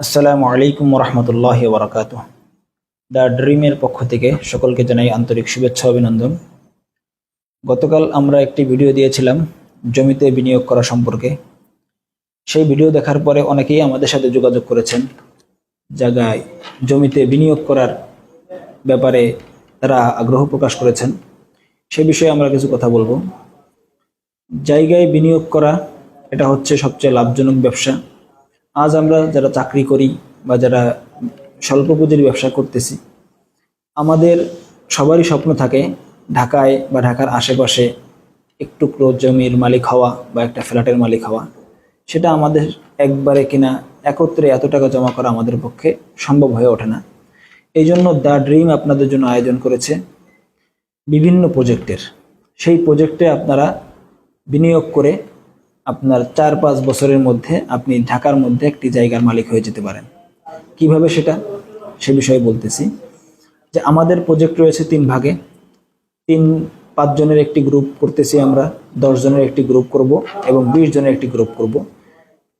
আসসালামু আলাইকুম রহমতুল্লাহ বরকাত দ্য ড্রিমের পক্ষ থেকে সকলকে জানাই আন্তরিক শুভেচ্ছা অভিনন্দন। গতকাল আমরা একটি ভিডিও দিয়েছিলাম জমিতে বিনিয়োগ করা সম্পর্কে। সেই ভিডিও দেখার পরে অনেকেই আমাদের সাথে যোগাযোগ করেছেন। জায়গায় জমিতে বিনিয়োগ করার ব্যাপারে তারা আগ্রহ প্রকাশ করেছেন। সে বিষয়ে আমরা কিছু কথা বলব। জায়গায় বিনিয়োগ করা, এটা হচ্ছে সবচেয়ে লাভজনক ব্যবসা। আজ আমরা যারা চাকরি করি বা যারা স্বল্প পুঁজির ব্যবসা করতেছি, আমাদের সবারই স্বপ্ন থাকে ঢাকায় বা ঢাকার আশেপাশে একটু জমির মালিক হওয়া বা একটা ফ্ল্যাটের মালিক হওয়া। সেটা আমাদের একবারে কিনা একত্রে এত টাকা জমা করা আমাদের পক্ষে সম্ভব হয়ে ওঠে না। এই জন্য দ্য ড্রিম আপনাদের জন্য আয়োজন করেছে বিভিন্ন প্রজেক্টের। সেই প্রজেক্টে আপনারা বিনিয়োগ করে আপনার চার পাঁচ বছরের মধ্যে আপনি ঢাকার মধ্যে একটি জায়গার মালিক হয়ে যেতে পারেন। কীভাবে সেটা? সে বিষয়ে বলতেছি যে আমাদের প্রজেক্ট রয়েছে তিন ভাগে। তিন, পাঁচ জনের একটি গ্রুপ করতেছি আমরা জনের একটি গ্রুপ করব এবং বিশ জনের একটি গ্রুপ করব।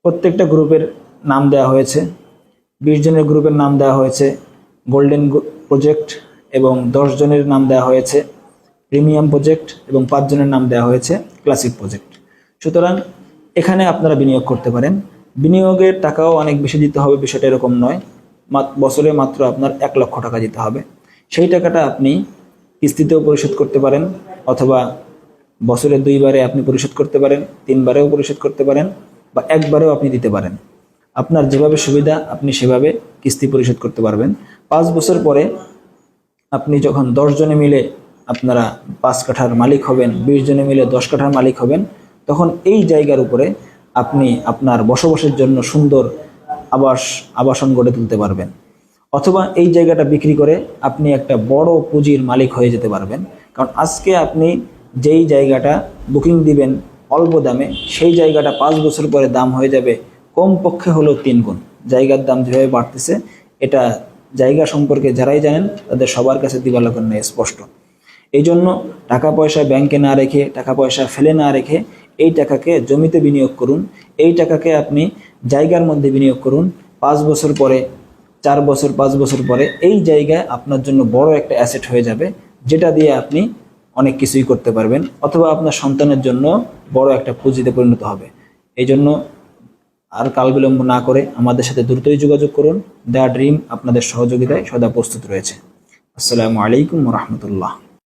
প্রত্যেকটা গ্রুপের নাম দেওয়া হয়েছে। বিশ জনের গ্রুপের নাম দেওয়া হয়েছে গোল্ডেন প্রজেক্ট এবং জনের নাম দেওয়া হয়েছে প্রিমিয়াম প্রজেক্ট এবং পাঁচ জনের নাম দেওয়া হয়েছে ক্লাসিক প্রজেক্ট সুতরাং এখানে আপনারা বিনিয়োগ করতে পারেন। বিনিয়োগের টাকাও অনেক বেশি দিতে হবে, বিষয়টা এরকম নয়। বছরে মাত্র আপনার এক লক্ষ টাকা দিতে হবে। সেই টাকাটা আপনি কিস্তিতেও পরিশোধ করতে পারেন, অথবা বছরে দুইবারে আপনি পরিশোধ করতে পারেন, তিনবারেও পরিশোধ করতে পারেন, বা একবারেও আপনি দিতে পারেন। আপনার যেভাবে সুবিধা, আপনি সেভাবে কিস্তি পরিশোধ করতে পারবেন। পাঁচ বছর পরে আপনি যখন দশ জনে মিলে আপনারা পাঁচ কাঠার মালিক হবেন, বিশ জনে মিলে দশ কাঠার মালিক হবেন তখন এই জায়গার উপরে আপনি আপনার বসবাসের জন্য সুন্দর আবাস, আবাসন গড়ে তুলতে পারবেন। অথবা এই জায়গাটা বিক্রি করে আপনি একটা বড় পুঁজির মালিক হয়ে যেতে পারবেন। কারণ আজকে আপনি যেই জায়গাটা বুকিং দিবেন অল্প দামে, সেই জায়গাটা পাঁচ বছর পরে দাম হয়ে যাবে কম পক্ষে হলেও তিন গুণ। জায়গার দাম যেভাবে বাড়তেছে, এটা জায়গা সম্পর্কে যারাই জানেন, তাদের সবার কাছে দিবালকের নেই স্পষ্ট। এই জন্য টাকা পয়সা ব্যাংকে না রেখে, টাকা পয়সা ফেলে না রেখে এই টাকাকে জমিতে বিনিয়োগ করুন। এই টাকাকে আপনি জায়গার মধ্যে বিনিয়োগ করুন। পাঁচ বছর পরে, চার বছর, পাঁচ বছর পরে এই জায়গায় আপনার জন্য বড় একটা অ্যাসেট হয়ে যাবে, যেটা দিয়ে আপনি অনেক কিছুই করতে পারবেন, অথবা আপনার সন্তানের জন্য বড় একটা পুঁজিতে পরিণত হবে। এই জন্য আর কাল বিলম্ব না করে আমাদের সাথে দ্রুতই যোগাযোগ করুন। দ্য ড্রিম আপনাদের সহযোগিতায় সদা প্রস্তুত রয়েছে। আসসালামু আলাইকুম রহমতুল্লাহ।